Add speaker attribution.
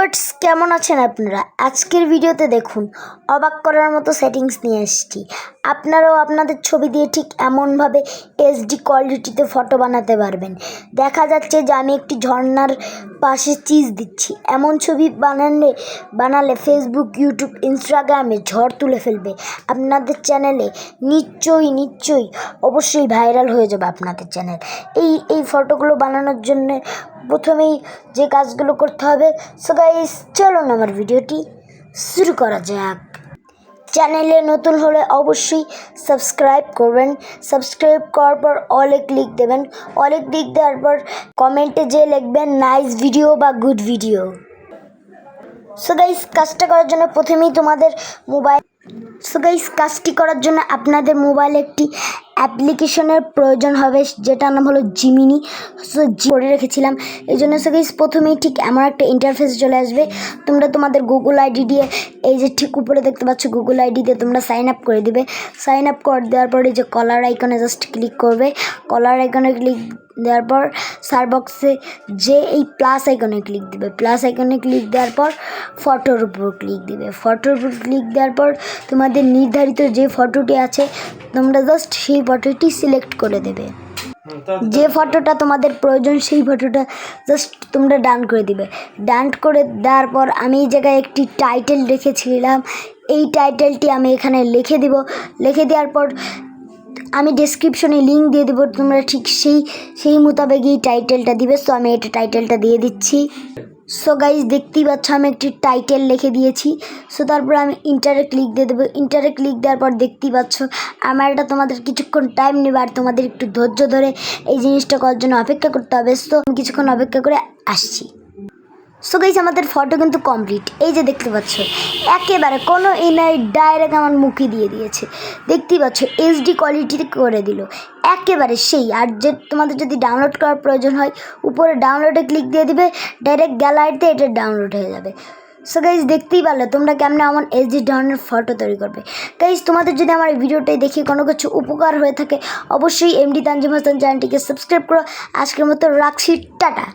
Speaker 1: Viewers, কেমন আছেন আপনারা? আজকের ভিডিওতে দেখুন, অবাক করার মতো সেটিংস নিয়ে এসেছি। আপনারাও আপনাদের ছবি দিয়ে ঠিক এমনভাবে এইচডি কোয়ালিটিতে ফটো বানাতে পারবেন। দেখা যাচ্ছে যে আমি একটি ঝর্ণার পাশে চিজ দিচ্ছি। এমন ছবি বানালে বানালে ফেসবুক ইউটিউব ইনস্টাগ্রামে ঝড় তুলে ফেলবে। আপনাদের চ্যানেলে নিশ্চয়ই নিশ্চয়ই অবশ্যই ভাইরাল হয়ে যাবে আপনাদের চ্যানেল এই এই ফটোগুলো বানানোর জন্য প্রথমেই যে কাজগুলো করতে হবে। সো গাইস চলুন আমার ভিডিওটি শুরু করা যাক। চ্যানেলে নতুন হলে অবশ্যই সাবস্ক্রাইব করবেন। সাবস্ক্রাইব করার পর অলে ক্লিক দেবেন। অলে ক্লিক দেওয়ার পর কমেন্টে যে লিখবেন নাইস ভিডিও বা গুড ভিডিও সো গাইস কাজটা করার জন্য প্রথমেই তোমাদের মোবাইল সো গাইস কাজটি করার জন্য আপনাদের মোবাইলে একটি অ্যাপ্লিকেশনের প্রয়োজন হবে, যেটার নাম হলো জিমিনি সো জি করে রেখেছিলাম। এই জন্য সো গাইস প্রথমেই ঠিক এমন একটা ইন্টারফেস চলে আসবে। তোমরা তোমাদের গুগল আইডি দিয়ে এই যে ঠিক উপরে দেখতে পাচ্ছ গুগল আইডি দিয়ে তোমরা সাইন আপ করে দিবে। সাইন আপ করে দেওয়ার পরে যে কলার আইকনে জাস্ট ক্লিক করবে। কলার আইকনে ক্লিক দেওয়ার পর সার বক্সে যে এই প্লাস আইকনে ক্লিক দিবে। প্লাস আইকনে ক্লিক দেওয়ার পর ফটোর উপর ক্লিক দিবে। ফটোর উপর ক্লিক দেওয়ার পর তোমাদের নির্ধারিত যে ফটোটি আছে, তোমরা জাস্ট সেই ফটোটি সিলেক্ট করে দেবে। যে ফটোটা তোমাদের প্রয়োজন, সেই ফটোটা জাস্ট তোমরা ডান করে দিবে। ডান করে দেওয়ার পর আমি এই জায়গায় একটি টাইটেল রেখেছিলাম। এই টাইটেলটি আমি এখানে লিখে দিব। লিখে দেওয়ার পর আমি ডেসক্রিপশনে লিঙ্ক দিয়ে দেবো। তোমরা ঠিক সেই সেই মোতাবেক এই টাইটেলটা দিবে। সো আমি এটা টাইটেলটা দিয়ে দিচ্ছি। সো গাইজ দেখতেই পাচ্ছ, আমি একটি টাইটেল লিখে দিয়েছি। সো তারপর আমি ইন্টারে ক্লিক দিয়ে দেবো। ইন্টারে ক্লিক দেওয়ার পর দেখতেই পাচ্ছ, আমার এটা তোমাদের কিছুক্ষণ টাইম নেবে আর তোমাদের একটু ধৈর্য ধরে এই জিনিসটা করার জন্য অপেক্ষা করতে হবে। সো আমি কিছুক্ষণ অপেক্ষা করে আসছি। সো গাইজ আমাদের ফটো কিন্তু কমপ্লিট এই যে দেখতে পাচ্ছ, একেবারে কোনো ইনাই ডাইরেক্ট আমার মুখে দিয়ে দিয়েছে। দেখতেই পাচ্ছ এইচডি কোয়ালিটিতে করে দিল। একেবারে সেই। আর যে তোমাদের যদি ডাউনলোড করার প্রয়োজন হয়, উপরে ডাউনলোডে ক্লিক দিয়ে দিবে ডাইরেক্ট গ্যালারিতে এটা ডাউনলোড হয়ে যাবে। সো গাইজ দেখতেই পারলে তোমরা কেমন এমন এইচডি ধরনের ফটো তৈরি করবে। গাইজ তোমাদের যদি আমার ভিডিওটাই দেখে কোনো কিছু উপকার হয়ে থাকে, অবশ্যই এমডি তানজিম হাসান চ্যানেলটিকে সাবস্ক্রাইব করো। আজকের মতো রাখছি, টাটা।